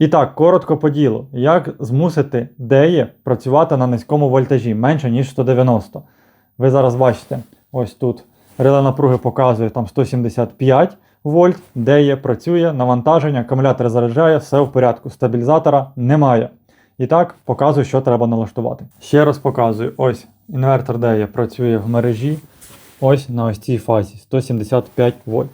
І так, коротко по ділу, як змусити деє працювати на низькому вольтажі менше, ніж 190. Ви зараз бачите, ось тут реле напруги показує там 175 вольт, деє працює, навантаження, акумулятор заряджає, все в порядку. Стабілізатора немає. І так, показую, що треба налаштувати. Ще раз показую: ось інвертор деє працює в мережі. Ось на ось цій фазі 175 вольт.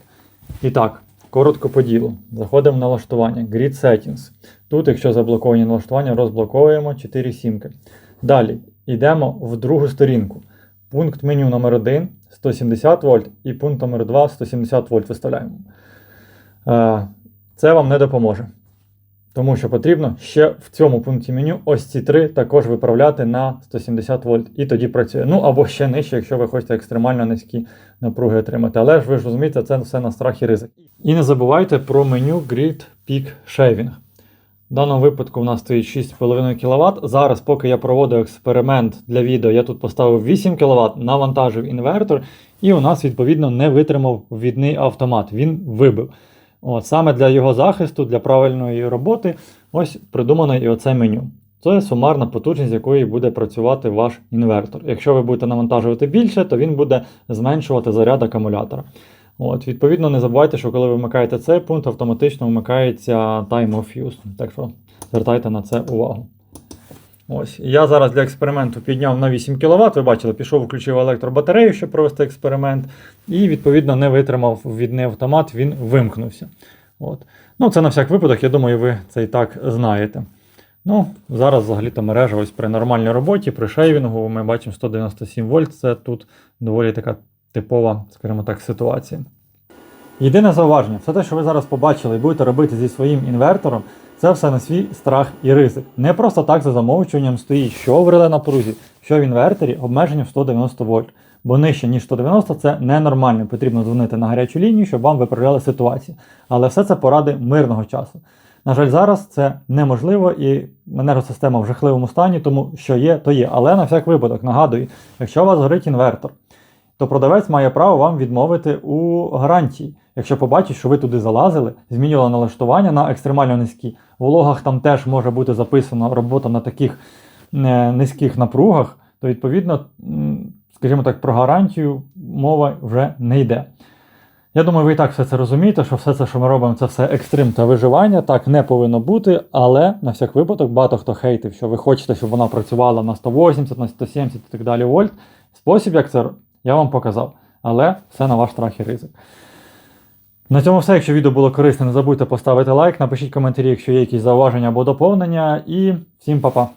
І так, коротко по ділу. Заходимо в налаштування. Grid Settings. Тут, якщо заблоковані налаштування, розблоковуємо 4 сімки. Далі йдемо в другу сторінку. Пункт меню номер 1 170 вольт і пункт номер 2 170 вольт виставляємо. Е, Це вам не допоможе. Тому що потрібно ще в цьому пункті меню ось ці три також виправляти на 170 вольт. І тоді працює. Ну або ще нижче, якщо ви хочете екстремально низькі напруги отримати. Але ж ви ж розумієте, це все на страх і ризик. І не забувайте про меню Grid Peak Shaving. В даному випадку в нас стоїть 6,5 кВт. Зараз, поки я проводив експеримент для відео, я тут поставив 8 кВт, навантажив інвертор, і у нас, відповідно, не витримав ввідний автомат. Він вибив. От, саме для його захисту, для правильної роботи, ось придумано і оце меню. Це сумарна потужність, з якої буде працювати ваш інвертор. Якщо ви будете навантажувати більше, то він буде зменшувати заряд акумулятора. От, відповідно, не забувайте, що коли ви вмикаєте цей пункт, автоматично вмикається Time of Use. Так що звертайте на це увагу. Ось. Я зараз для експерименту підняв на 8 кВт. Ви бачили, пішов, включив електробатарею, щоб провести експеримент, і, відповідно, не витримав відний автомат, він вимкнувся. От. Ну, це на всяк випадок, я думаю, ви це і так знаєте. Ну, зараз взагалі-то мережа ось при нормальній роботі, при шейвінгу ми бачимо 197 вольт. Це тут доволі така типова, скажімо так, ситуація. Єдине зауваження, все те, що ви зараз побачили і будете робити зі своїм інвертором, це все на свій страх і ризик. Не просто так за замовчуванням стоїть, що в реле напрузі, що в інверторі обмеження в 190 вольт. Бо нижче, ніж 190, це ненормально. Потрібно дзвонити на гарячу лінію, щоб вам виправляли ситуацію. Але все це поради мирного часу. На жаль, зараз це неможливо і енергосистема в жахливому стані, тому що є, то є. Але на всяк випадок нагадую, якщо у вас горить інвертор, то продавець має право вам відмовити у гарантії. Якщо побачить, що ви туди залазили, змінювали налаштування на екстремально низькі. В логах там теж може бути записано робота на таких е, низьких напругах, то відповідно, скажімо так, про гарантію мова вже не йде. Я думаю, ви і так все це розумієте, що все це, що ми робимо, це все екстрим та виживання. Так не повинно бути, але на всяк випадок багато хто хейтив, що ви хочете, щоб вона працювала на 180, на 170 і так далі вольт. Спосіб, як це я вам показав. Але все на ваш страх і ризик. На цьому все. Якщо відео було корисне, не забудьте поставити лайк, напишіть коментарі, якщо є якісь зауваження або доповнення. І всім па-па!